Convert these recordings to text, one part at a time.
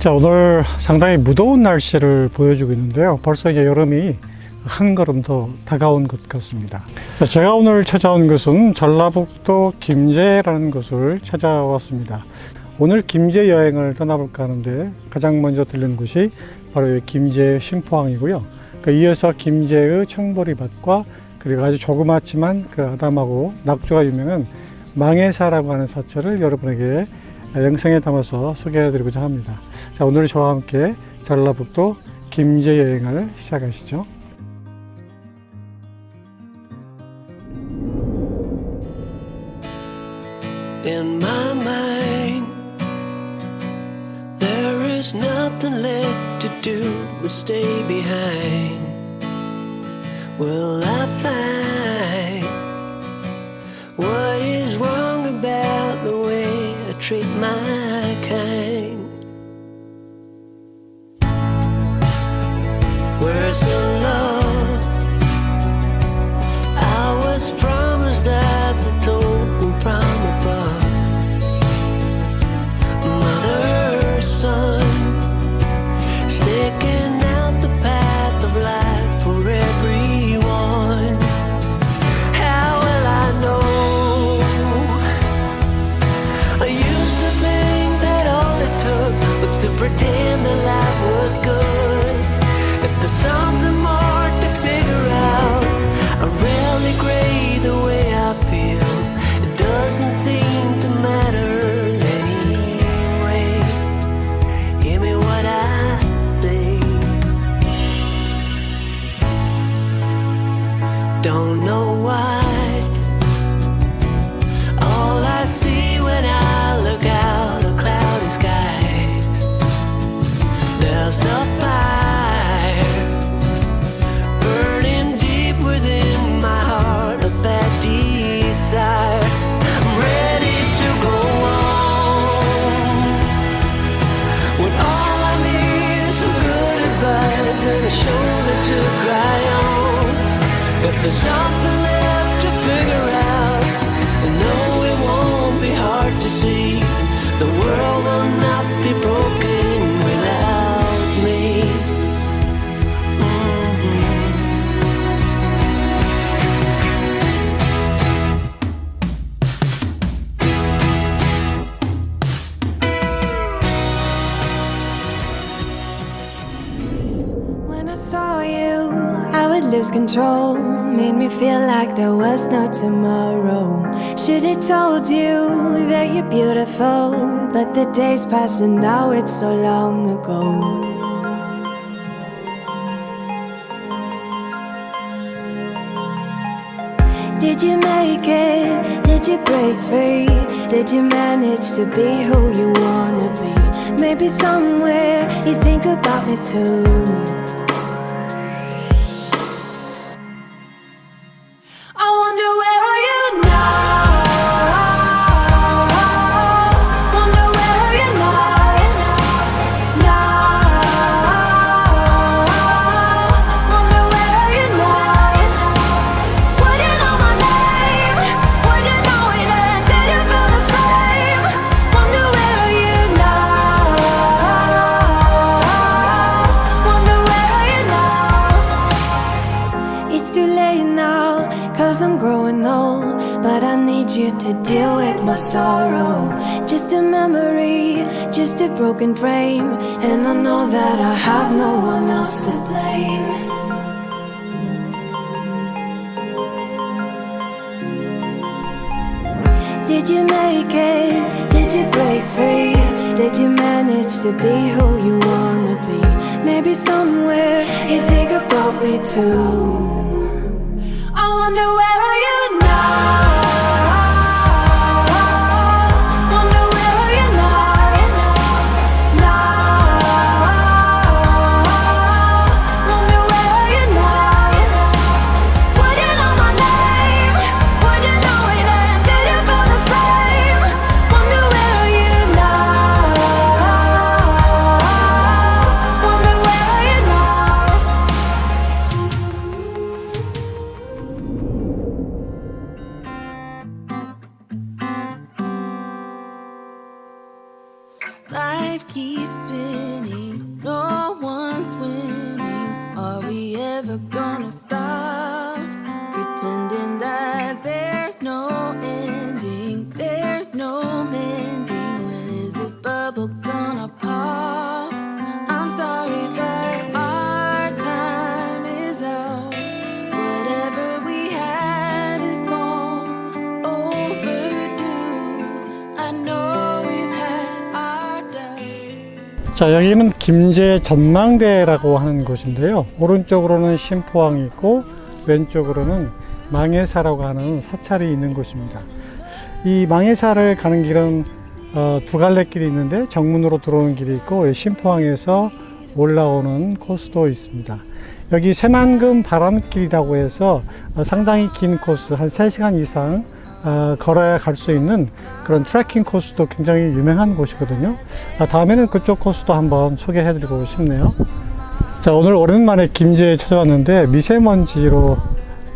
자, 오늘 상당히 무더운 날씨를 보여주고 있는데요. 벌써 이제 여름이 한 걸음 더 다가온 것 같습니다. 자, 제가 오늘 찾아온 것은 전라북도 김제라는 곳을 찾아왔습니다. 오늘 김제 여행을 떠나볼까 하는데 가장 먼저 들른 곳이 바로 이 김제 심포항이고요. 그 이어서 김제의 청보리밭과 그리고 아주 조그맣지만 그 아담하고 낙조가 유명한 망해사라고 하는 사찰을 여러분에게 영상에 담아서 소개해드리고자 합니다. 자, 오늘 저와 함께 전라북도 김제 여행을 시작하시죠. Will I find treat my there's something lose control. Made me feel like there was no tomorrow. Should have told you that you're beautiful. But the days pass and now it's so long ago. Did you make it? Did you break free? Did you manage to be who you wanna be? Maybe somewhere you think about me too. Broken frame. And I know that I have no one else to blame. Did you make it? Did you break free? Did you manage to be who you wanna be? Maybe somewhere you think about me too. I wonder where 자, 여기는 김제 전망대라고 하는 곳인데요. 오른쪽으로는 심포항이 있고 왼쪽으로는 망해사라고 하는 사찰이 있는 곳입니다. 이 망해사를 가는 길은 어, 두 갈래 길이 있는데 정문으로 들어오는 길이 있고 이 심포항에서 올라오는 코스도 있습니다. 여기 새만금 바람길이라고 해서 어, 상당히 긴 코스 한 3시간 이상 어, 걸어야 갈 수 있는 그런 트레킹 코스도 굉장히 유명한 곳이거든요. 아, 다음에는 그쪽 코스도 한번 소개해드리고 싶네요. 자, 오늘 오랜만에 김제에 찾아왔는데 미세먼지로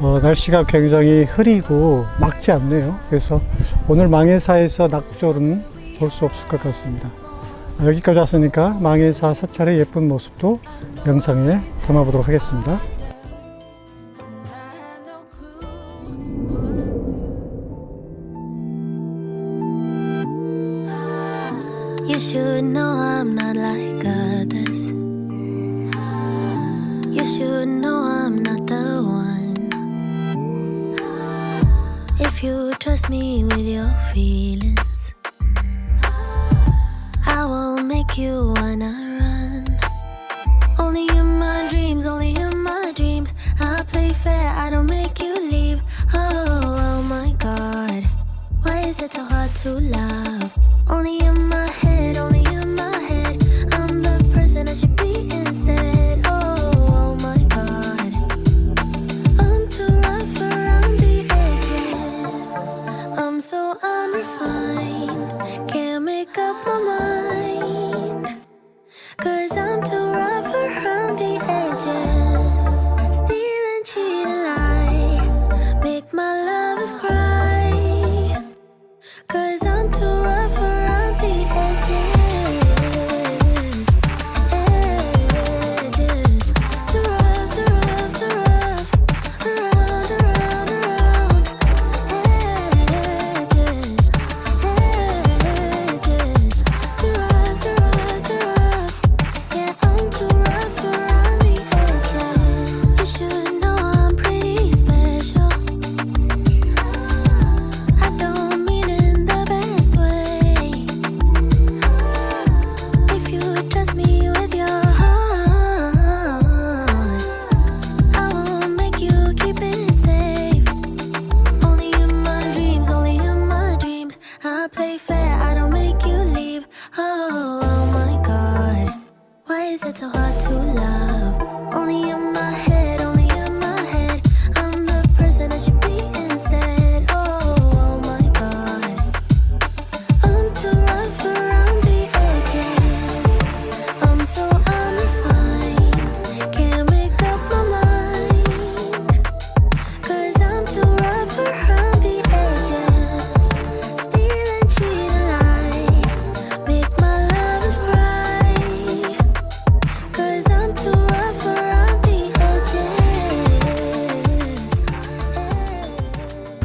어, 날씨가 굉장히 흐리고 맑지 않네요. 그래서 오늘 망해사에서 낙조는 볼 수 없을 것 같습니다. 아, 여기까지 왔으니까 망해사 사찰의 예쁜 모습도 영상에 담아보도록 하겠습니다. Should know I'm not like others. You should know I'm not the one. If you trust me with your feelings, I won't make you wanna run. Only in my dreams, only in my dreams. I play fair, I don't make you leave. Oh, oh my god. Why is it so hard to love?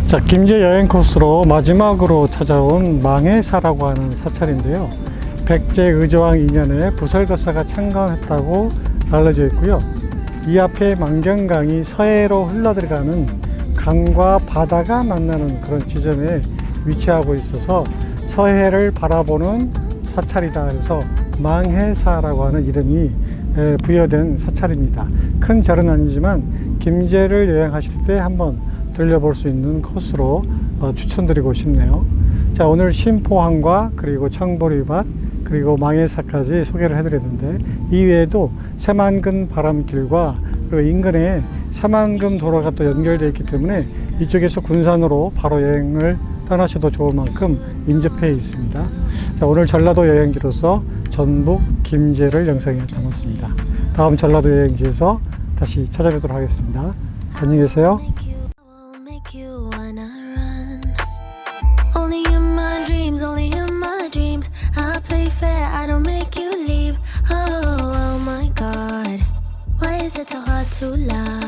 자, 김제 여행 코스로 마지막으로 찾아온 망해사라고 하는 사찰인데요. 백제 의조왕 2년에 부설거사가 창건했다고 알려져 있고요. 이 앞에 만경강이 서해로 흘러들어가는 강과 바다가 만나는 그런 지점에 위치하고 있어서 서해를 바라보는 사찰이다 해서 망해사라고 하는 이름이 에, 부여된 사찰입니다. 큰 절은 아니지만 김제를 여행하실 때 한번 들려볼 수 있는 코스로 어, 추천드리고 싶네요. 자, 오늘 심포항과 그리고 청보리밭 그리고 망해사까지 소개를 해드렸는데 이 외에도 새만금 바람길과 그리고 인근에 새만금 도로가 또 연결되어 있기 때문에 이쪽에서 군산으로 바로 여행을 떠나셔도 좋을 만큼 인접해 있습니다. 자, 오늘 전라도 여행지로서 전북 김제를 영상에 담았습니다. 다음 전라도 여행지에서 다시 찾아뵙도록 하겠습니다. 안녕히 계세요. Fair, I don't make you leave. Oh, oh my god. Why is it so hard to love?